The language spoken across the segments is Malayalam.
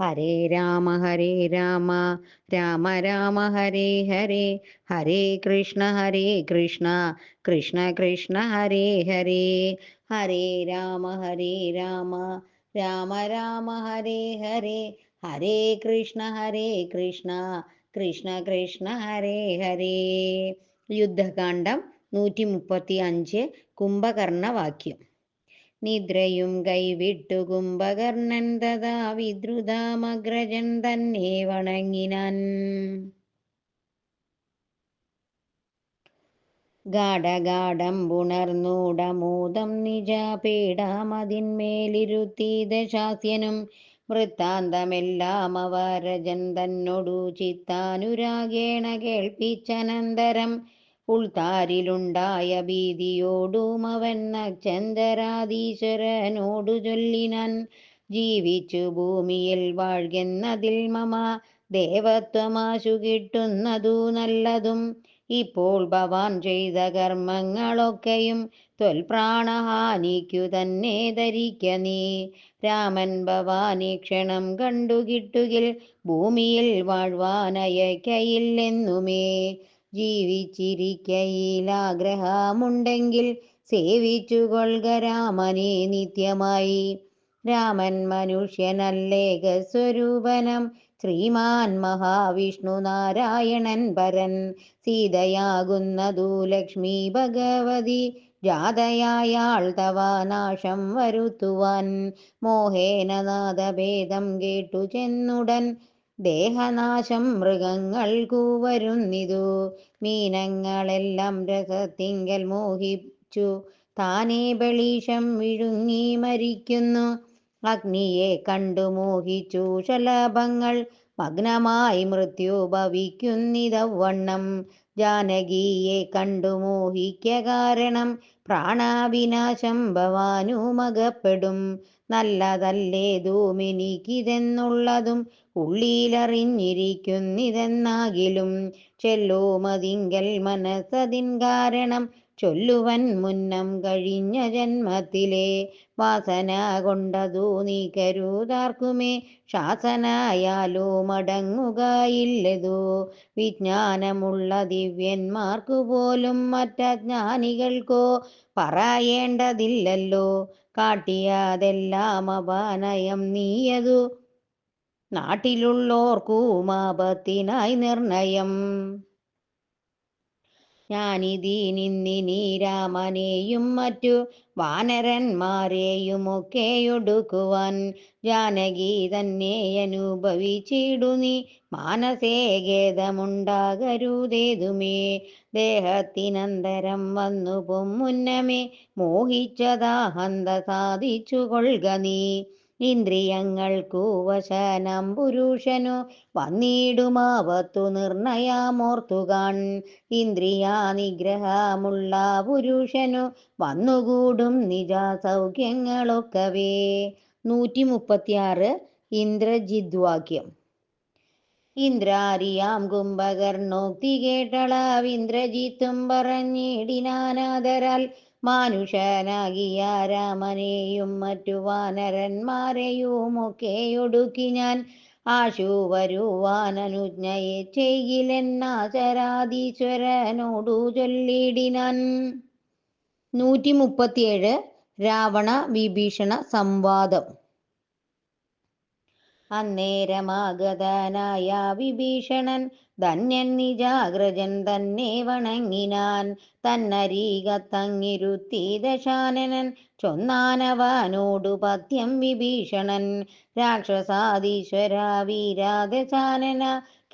ഹരേ രാമ ഹരേ രാമ. രാമ രാമ ഹരേ ഹരേ. ഹരേ കൃഷ്ണ ഹരേ കൃഷ്ണ. കൃഷ്ണ കൃഷ്ണ ഹരേ ഹരേ. ഹരേ രാമ ഹരേ രാമ. രാമ രാമ ഹരേ ഹരേ. ഹരേ കൃഷ്ണ ഹരേ കൃഷ്ണ. കൃഷ്ണ കൃഷ്ണ ഹരേ ഹരേ. യുദ്ധകാന്ഡം നൂറ്റി മുപ്പത്തി അഞ്ച് കുംഭകർണ വാക്യം നിദ്രയും കൈവിട്ടു കുംഭകർണൻ തഥാ വിദ്രുതാമഗ്രജൻ തന്നെ വണങ്ങിനാൻ. ഗാഠഗാഠം പുണർന്നൂടമൂതം നിജാപീഠാമതിന്മേലിരുത്തി ദശാസ്യനും വൃത്താന്തമെല്ലാം അവരജൻ തന്നൊടു ചിത്താനുരാഗേണ കേൾപ്പിച്ചനന്തരം ഉൾത്താരിലുണ്ടായ ഭീതിയോടും അവൻ നക്ഷന്തരാധീശ്വരനോടു ചൊല്ലിനാൻ. ജീവിച്ചു ഭൂമിയിൽ വാഴ്കെന്നതിൽ മമ ദേവത്വമാശു കിട്ടുന്നതു നല്ലതും. ഇപ്പോൾ ഭവാൻ ചെയ്ത കർമ്മങ്ങളൊക്കെയും തൊൽപ്രാണഹാനിക്കു തന്നെ ധരിക്ക നീ. രാമൻ ഭവാനി ക്ഷണം കണ്ടുകിട്ടുകിൽ ഭൂമിയിൽ വാഴ്വാനയക്കയില്ലെന്നുമേ. ജീവിച്ചിരിക്കയിലാഗ്രഹമുണ്ടെങ്കിൽ സേവിച്ചു കൊൽക രാമനെ നിത്യമായി. രാമൻ മനുഷ്യനല്ലേക സ്വരൂപനം ശ്രീമാൻ മഹാവിഷ്ണു നാരായണൻ പരൻ സീതയാകുന്നതു ലക്ഷ്മി ഭഗവതി. ജാതയായാൾ തവ നാശം വരുത്തുവാൻ. മോഹേന നാദഭേദം കേട്ടു ചെന്നുടൻ. ദേഹനാശം മൃഗങ്ങൾക്കു വരുന്നിതു മീനങ്ങളെല്ലാം രഹത്തിങ്കൽ മോഹിച്ചു. താനേ ബളീഷം വിഴുങ്ങി മരിക്കുന്നു. അഗ്നിയെ കണ്ടു മോഹിച്ചു. ശലഭങ്ങൾ മഗ്നമായി മൃത്യു ഭവിക്കുന്നിതവണ്ണം. ജാനകിയെ കണ്ടു മോഹിക്ക കാരണം പ്രാണാവിനാശം ഭവാനുമകപ്പെടും. നല്ലതല്ലേതുമെനിക്കിതെന്നുള്ളതും ഉള്ളിലറിഞ്ഞിരിക്കുന്നിതെന്നാകിലും ചെല്ലോമതിങ്കൽ മനസ്സതിൻ കാരണം ചൊല്ലുവൻ മുന്നം കഴിഞ്ഞ ജന്മത്തിലെ വാസന കൊണ്ടതു നീ കരുതാർക്കുമേ ശാസനായാലോ മടങ്ങുകയില്ലതു വിജ്ഞാനമുള്ള ദിവ്യന്മാർക്കു പോലും മറ്റജ്ഞാനികൾക്കോ പറയേണ്ടതില്ലല്ലോ കാട്ടിയതെല്ലാം അപാനയം നീയതു. നാട്ടിലുള്ളോർക്കൂമാപത്തിനായി നിർണയം. ഞാനിതീനിന്നിനി രാമനെയും മറ്റു വാനരന്മാരെയുമൊക്കെയൊടുക്കുവാൻ ജാനകി തന്നെ അനുഭവിച്ചിടു നീ മാനസേ ഖേദമുണ്ടാകരുതേതുമേ ദേഹത്തിനന്തരം വന്നു പൊമ്മുന്നമേ മോഹിച്ചതാഹന്ത സാധിച്ചു കൊൾക നീ. ഇന്ദ്രിയങ്ങൾക്കു വശനം പുരുഷനു വന്നിടുമാവത്തു നിർണയമോർത്തുകാൺ. ഇന്ദ്രിയ നിഗ്രഹമുള്ള പുരുഷനു വന്നുകൂടും നിജ സൗഖ്യങ്ങളൊക്കവേ നൂറ്റി മുപ്പത്തിയാറ് ഇന്ദ്രജിദ്വാക്യം. ഇന്ദ്രാരിയാം കുംഭകർണോക്തി കേട്ടളാവിന്ദ്രജിത്തും പറഞ്ഞിടിനാനാദരാൽ മാനുഷനാകിയ രാമനെയും മറ്റു വാനരന്മാരെയും ഒക്കെയൊടുക്കി ഞാൻ. ആശു വരുവാനനുജ്ഞയെ ചെയ്യിലെന്നാചരാധീശ്വരനോടു ചൊല്ലിടിനാൻ നൂറ്റി മുപ്പത്തിയേഴ് രാവണ വിഭീഷണ സംവാദം. അന്നേരമാഗതനായ വിഭീഷണൻ ധന്യൻ നിജാഗ്രജൻ തന്നെ വണങ്ങിനാൻ തന്നരീകത്തങ്ങിരുത്തി ദശാനനൻ ചൊന്നാനവാനോടു പദ്യം വിഭീഷണൻ. രാക്ഷസാധീശ്വര വീരാദശാനന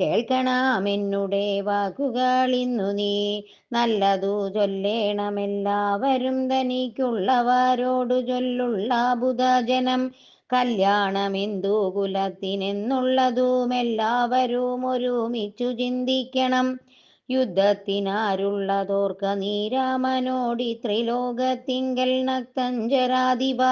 കേൾക്കണമെന്നുടെ വാക്കുകളിന്നു നീ നല്ലതു ചൊല്ലേണമെല്ലാവരും തനിക്കുള്ളവരോടു ചൊല്ലുള്ള ബുധജനം കല്യാണമെന്തു കുലത്തിനെന്നുള്ളതുമെല്ലാവരും ഒരുമിച്ചു ചിന്തിക്കണം. യുദ്ധത്തിനാരുള്ളതോർക്ക നീരാമനോടി ത്രിലോകത്തിങ്കൽ നക്തഞ്ചരാധിപ.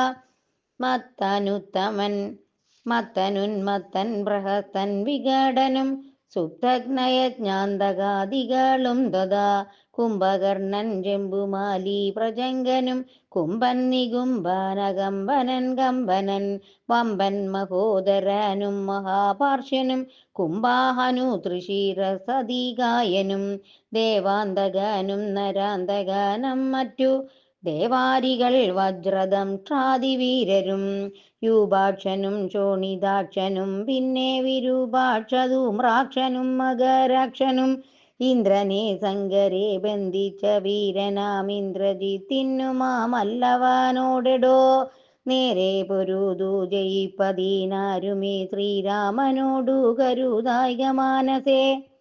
മത്തനുത്തമൻ മത്തനുന്മത്തൻ ബൃഹത്തൻ വിഘടനും സുപ്തജ്ഞയജ്ഞാന്തകാദികളും തഥാ കുംഭകർണൻ ജംബുമാലി പ്രജങ്കനും കുംഭൻ നികുംഭനകമ്പനൻ കമ്പനൻ വമ്പൻ മഹോദരനും മഹാപാർശ്വനും കുംഭാഹനു തൃശീര സതീകായനും ദേവാന്തകനും നരാന്തകനം മറ്റു ദേവാരികൾ വജ്രതം ക്ഷാതിവീരരും യൂപാക്ഷനും ചോണിതാക്ഷനും പിന്നെ വിരൂപാക്ഷധൂമ്രാക്ഷനും മകരാക്ഷനും ഇന്ദ്രനെ സങ്കരെ ബന്ധിച്ച വീരനാം ഇന്ദ്രജി മാമല്ലവനോടെടോ. നേരെ പൊരുതു ജയിപ്പതിനാരുമേ ശ്രീരാമനോടു കരുതായിക മാനസേ.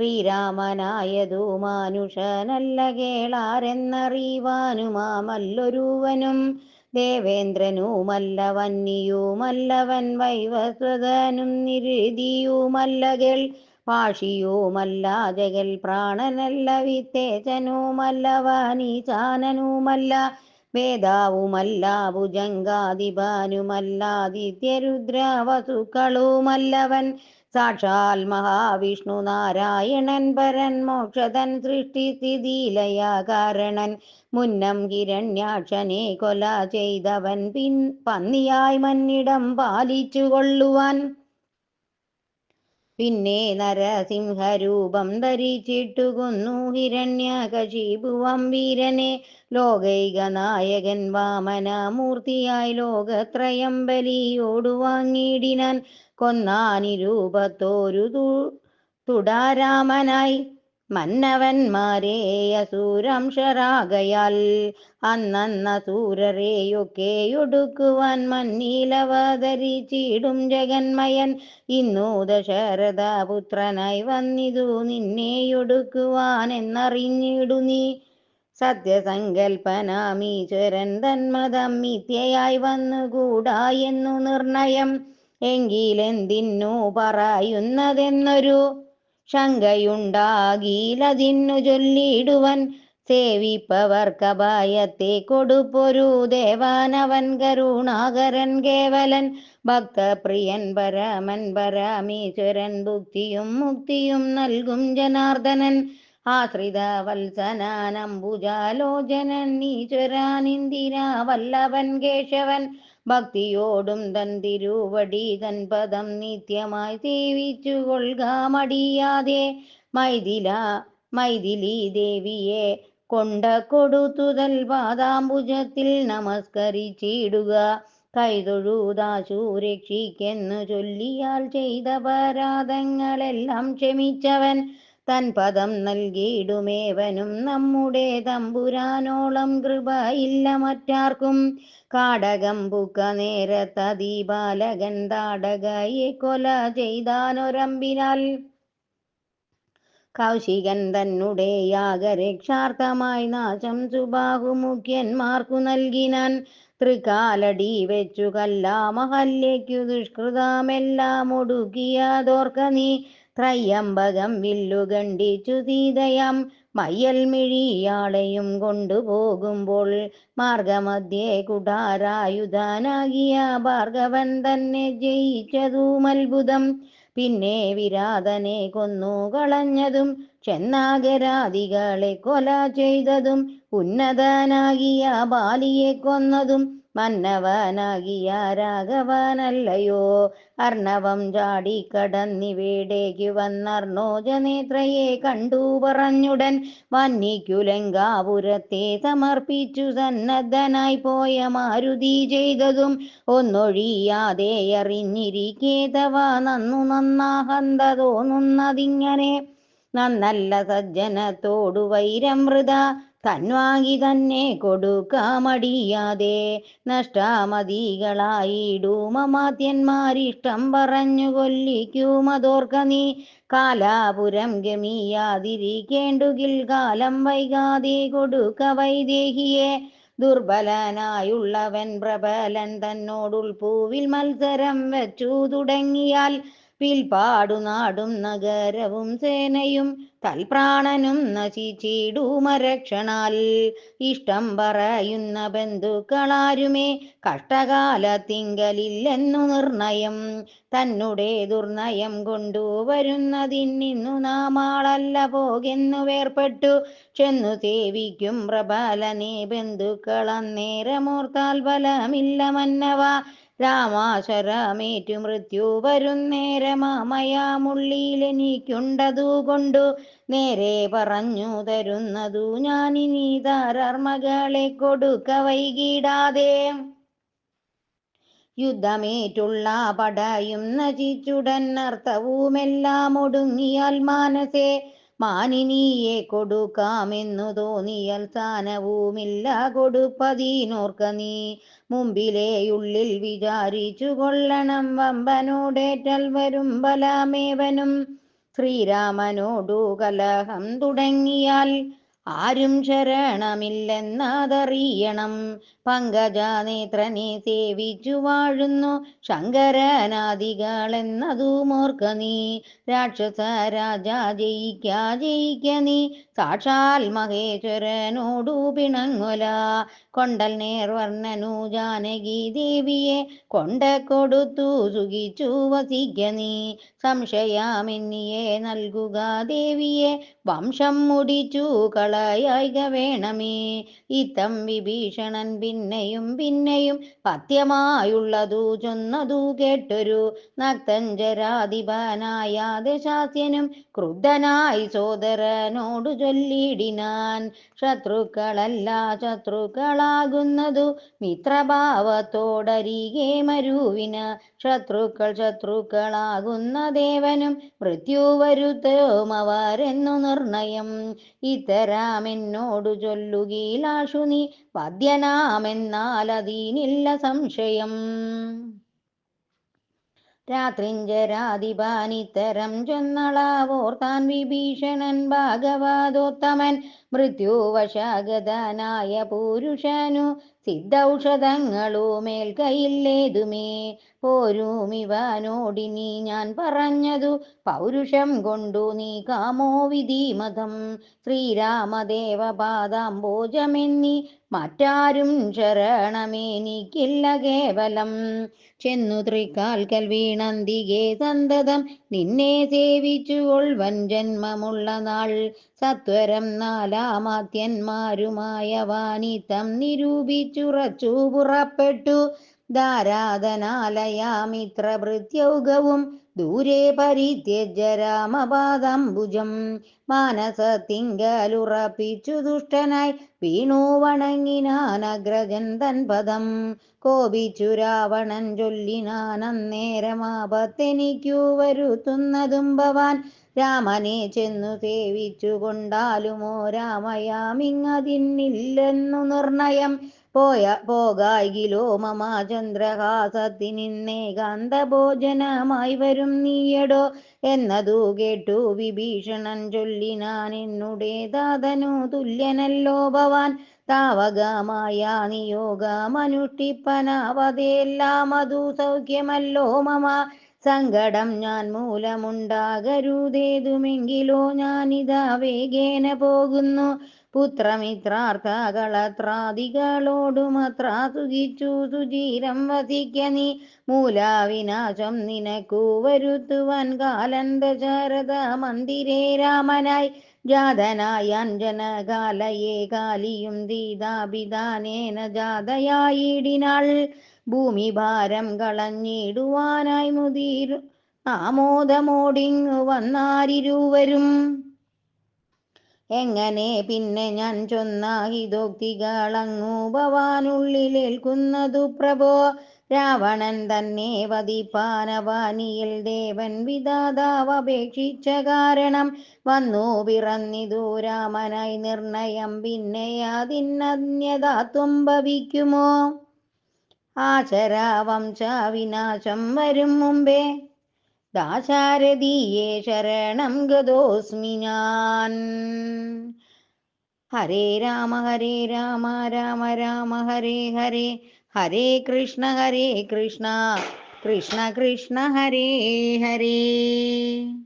ശ്രീരാമനായതു മാനുഷനല്ല കേളാരെന്നറിയുവാനുമാമല്ലൊരുവനും ദേവേന്ദ്രനുമല്ല വന്നിയുമല്ലവൻ വൈവസ്വതനും നിരുതിയുമല്ല കേൾ പാഷിയുമല്ല ജഗൽ പ്രാണനല്ല വിത്തേജനുമല്ല വാനീചാനനുമല്ല വേദാവുമല്ല ഭുജങ്കാദിപാനുമല്ലാദിത്യരുദ്ര വസുക്കളുമല്ലവൻ സാക്ഷാൽ മഹാവിഷ്ണു നാരായണൻ പരൻ മോക്ഷതൻ സൃഷ്ടി സ്ഥിതിലയ കാരണൻ മുന്നം ഹിരണ്യാക്ഷനെ കൊല ചെയ്തവൻ പിൻ പന്നിയായി മന്നിടം പാലിച്ചു കൊള്ളുവാൻ പിന്നെ നരസിംഹരൂപം ധരിച്ചിട്ടു കൊന്നു ഹിരണ്യകശിപുവം വീരനെ ലോകൈക നായകൻ വാമന മൂർത്തിയായി ലോകത്രയം ബലിയോടു വാങ്ങിയിടിനാൻ കൊന്നാനിരൂപത്തോരു രൂപത്തോരു തുടാരാമനായി. മന്നവന്മാരെ അസൂരംശരാകയാൽ അന്നന്നസൂരരെയൊക്കെയൊടുക്കുവാൻ മന്നീലവതരിച്ചിടും ജഗന്മയൻ. ഇന്നു ദശരഥപുത്രനായി വന്നിതു നിന്നെയൊടുക്കുവാൻ എന്നറിഞ്ഞിടു നീ സത്യസങ്കൽപ്പനാമീശ്വരൻ തന്മതം മിഥ്യയായി വന്നുകൂടാ എന്നു നിർണയം. എങ്കിലെന്തിന്നു പറയുന്നതെന്നൊരു ശങ്കയുണ്ടാകീലതിന്നു ചൊല്ലിടുവൻ. സേവിപ്പവർക്കഭയത്തെ കൊടുപ്പൊരു ദേവാനവൻ. കരുണാകരൻ കേവലൻ. ഭക്തപ്രിയൻ പരമൻ. പരാമീശ്വരൻ ഭുക്തിയും മുക്തിയും നൽകും ജനാർദ്ദനൻ. ആശ്രിത വത്സനാനംബുജാലോചനൻ ഈശ്വരാനിന്ദിരാ വല്ലഭൻ കേശവൻ. ഭക്തിയോടും തൻ തിരുവടി തൻ പദം നിത്യമായി സേവിച്ചു കൊള്ളുക മടിയാതെ മൈഥില മൈഥിലി ദേവിയെ കൊണ്ട കൊടുത്തുതൽ പാദാംബുജത്തിൽ നമസ്കരിച്ചിടുക. കൈതൊഴുതാശു രക്ഷിക്കെന്നു ചൊല്ലിയാൽ ചെയ്ത പരാധങ്ങളെല്ലാം ക്ഷമിച്ചവൻ പദം നൽകിയിടുമേവനും നമ്മുടെ തമ്പുരാനോളം കൃപ ഇല്ല മറ്റാർക്കും. കാടകം പുക്ക നേരത്തതി ബാലകൻ താടകയെ കൊല ചെയ്താനൊരമ്പിനാൽ. കൗശികൻ തന്നെ യാഗരക്ഷാർത്ഥമായി നാശം സുബാഹുമുഖ്യന്മാർക്കു നൽകിനാൻ. തൃക്കാലടി വെച്ചു കല്ലാമഹല്യയ്ക്കു ദുഷ്കൃതാമെല്ലാം ഒടുക്കിയതോർക്ക നീ. ത്രയ്യംബകം വില്ലുകണ്ടിച്ചു സീതയാം മയ്യൽ മിഴിയാളെയും കൊണ്ടുപോകുമ്പോൾ മാർഗമധ്യേ കുടാരായുധാനാകിയ ഭാർഗവൻ തന്നെ ജയിച്ചതും അത്ഭുതം പിന്നെ വിരാതനെ കൊന്നു കളഞ്ഞതും ചെന്നാഗരാദികളെ കൊല ചെയ്തതും ഉന്നതനാകിയ ബാലിയെ കൊന്നതും മന്നവനാകിയ രാഘവനല്ലയോ? അർണവം ചാടി കടന്നിവിടേക്ക് വന്നർണോ വന്നർണോജനേത്രയെ കണ്ടു പറഞ്ഞുടൻ വന്നിക്കുലങ്കാപുരത്തെ സമർപ്പിച്ചു സന്നദ്ധനായി പോയ മാരുതി ചെയ്തതും ഒന്നൊഴിയാതെ അറിഞ്ഞിരിക്കേതവ നന്നു നന്നാഹന്ത തോന്നുന്നതിങ്ങനെ. നന്നല്ല സജ്ജനത്തോടു വൈരം തന്വാങ്ങി തന്നെ കൊടുക്കാമടിയാതെ നഷ്ടാമതികളായിടുമമാത്യന്മാരിഷ്ടം പറഞ്ഞു കൊല്ലിക്കുമതോർക്ക നീ കാലാപുരം ഗമിയാതിരിക്കേണ്ടുകിൽ കാലം വൈകാതെ കൊടുക്ക വൈദേഹിയെ. ദുർബലനായുള്ളവൻ പ്രബലൻ തന്നോടുൾപൂവിൽ മത്സരം വെച്ചു തുടങ്ങിയാൽ പിൽപാടു നാടും നഗരവും സേനയും തൽപ്രാണനും നശിച്ചിടുമരക്ഷണാൽ. ഇഷ്ടം പറയുന്ന ബന്ധുക്കളാരുമേ കഷ്ടകാലത്തിങ്കലില്ലെന്നു നിർണയം. തന്നുടെ ദുർനയം കൊണ്ടുവരുന്നതിന്നു നാമാളല്ല പോകെന്നു വേർപ്പെട്ടു. ചെന്നു സേവിക്കും പ്രബലനെ ബന്ധുക്കളന്നേരമോർത്താൽ ഫലമില്ല മന്നവ. രാമാശരമേറ്റു മൃത്യു വരുന്നേരമാമയാമുള്ളിലെനിക്കുണ്ടതു കൊണ്ടു നേരെ പറഞ്ഞു തരുന്നതു ഞാനിനി താരർമകളെ കൊടുക്ക വൈകിടാതെ. യുദ്ധമേറ്റുള്ള പടയും നശിച്ചുടൻ അർത്ഥവുമെല്ലാം ഒടുങ്ങിയാൽ മാനസേ മാനിനിയെ കൊടുക്കാമെന്നു തോന്നിയാൽ സ്ഥാനവുമില്ല. കൊടുപ്പതിനോർക്ക നീ മുമ്പിലേയുള്ളിൽ വിചാരിച്ചു കൊള്ളണം. വമ്പനോടേറ്റൽ വരും ബലാമേവനും. ശ്രീരാമനോടു കലഹം തുടങ്ങിയാൽ ആരും ശരണമില്ലെന്നതറിയണം. പങ്കജാനേത്രനെ സേവിച്ചു വാഴുന്നു. ശങ്കരനാദികളെന്നതുമോർക്ക നീ രാക്ഷസ രാജ ജയിക്ക ജയിക്ക നീ സാക്ഷാൽ മഹേശ്വരനോടു പിണങ്ങുല. കൊണ്ടൽ നേർവർണനു ജാനകി ദേവിയെ കൊണ്ട കൊടുത്തു സുഖിച്ചു വസിക്ക നീ സംശയാമിന്നിയെ നൽകുക ദേവിയെ വംശം മുടിച്ചു കളയായിക വേണമേ. ഇത്തം വിഭീഷണൻ പിന്നെയും പിന്നെയും പത്യമായുള്ളതു ചൊന്നതു കേട്ടൊരു നക്തഞ്ചരാധിപനായ ദശാസ്യനും ക്രുദ്ധനായി സോദരനോടു ചൊല്ലിടിനാൻ ശത്രുക്കളല്ല ശത്രുക്കളാകുന്നതു. മിത്രഭാവത്തോടരികെ മരുവിന് ശത്രുക്കൾ ശത്രുക്കളാകുന്ന ദേവനും മൃത്യു വരുത്തും അവരെന്നു നിർണയം. ഇത്തരാമെന്നോടു ചൊല്ലുകീലാഷു പദ്യനാമെന്നാൽ വദ്യനാമെന്നാൽ അതിനില്ല സംശയം. രാത്രിഞ്ചരാധിപാനിത്തരം ചൊന്നളാവോർത്താൻ വിഭീഷണൻ ഭാഗവതോത്തമൻ. മൃത്യുവശാഗതനായ പുരുഷനു സിദ്ധൌഷധങ്ങളു കയ്യില്ലേതുമേ പോരുമിവനോടിനി ഞാൻ പറഞ്ഞതു പൗരുഷം കൊണ്ടു നീ കാമോ ശ്രീരാമദേവ പാദാംബോജമെന്നി മറ്റാരും ശരണമേനിക്കില്ല കേവലം. ചെന്നു തൃക്കാൽക്കൽ വീണന്തികെ സന്തതം നിന്നെ സേവിച്ചു കൊൾവൻ ജന്മമുള്ള നാൾ. സത്വരം നാലാമാത്യന്മാരുമായ വാനിത്തം നിരൂപിച്ചുറച്ചു പുറപ്പെട്ടു. ധാരാധനാലയാമിത്രഭൃത്യൗകവും ദൂരെ പരിത്യജ രാമപാദംബുജം. മാനസത്തിങ്കലുറപ്പിച്ചു ദുഷ്ടനായി വീണു വണങ്ങിനാനഗ്രജൻ തൻ പദം. കോപിച്ചു രാവണൻ ചൊല്ലിനാൻ അന്നേരമാപത്തെനിക്കു വരുത്തുന്നതും ഭവാൻ. രാമനെ ചെന്നു സേവിച്ചു കൊണ്ടാലുമോ രാമയാമിങ്ങതിന്നില്ലെന്നു നിർണയം. പോയ പോകായിലോ മമാചന്ദ്രഹാസത്തി നിന്നെ കാന്തഭോജനമായി വരും നീയടോ എന്നതു കേട്ടു വിഭീഷണൻ ചൊല്ലിനാൻ എന്നുടേ ദാതനു തുല്യനല്ലോ ഭവാൻ താവകമായ നിയോഗമനുഷ്ഠിപ്പനാവതെല്ലാം അതു സൗഖ്യമല്ലോ മമ സങ്കടം ഞാൻ മൂലമുണ്ടാകരുതേതുമെങ്കിലോ ഞാനിതാ വേഗേന പോകുന്നു പുത്രമിത്രാർത്ഥകളത്രാദികളോടുമത്ര സുഖിച്ചു സുചീരം വസിക്ക നീ മൂലാവിനാശം നിനക്കു വരുത്തുവാൻ കാലന്തശാരദ മന്ദിരേ രാമനായി. ജാതനായ അഞ്ജനകാലയെ കാലിയും ദീതാപിതാനേന ജാതയായിടിനാൾ. ഭൂമി ഭാരം കളഞ്ഞിടുവാനായി മുതിരു ആമോദമോടിങ്ങു വന്നാരിരുവരും. എങ്ങനെ പിന്നെ ഞാൻ ചൊന്ന ഹിതോക്തികളങ്ങു ഭവാനുള്ളിലേൽക്കുന്നതു പ്രഭോ? രാവണൻ തന്നെ വതിപ്പാനവാനിയിൽ ദേവൻ വിധാതാവ് അപേക്ഷിച്ച കാരണം. വന്നു പിറന്നിതു രാമനായി നിർണയം പിന്നെ അതിനന്യതാത്വം ഭവിക്കുമോ ആചരാവംശ വിനാശം വരും മുമ്പേ ദാശാരഥിയെ ശരണം ഗതോസ്മി ഞാൻ. ഹരേ രാമ ഹരേ രാമ രാമ രാമ ഹരേ ഹരേ ഹരേ കൃഷ്ണ ഹരേ കൃഷ്ണ കൃഷ്ണ കൃഷ്ണ ഹരേ ഹരേ.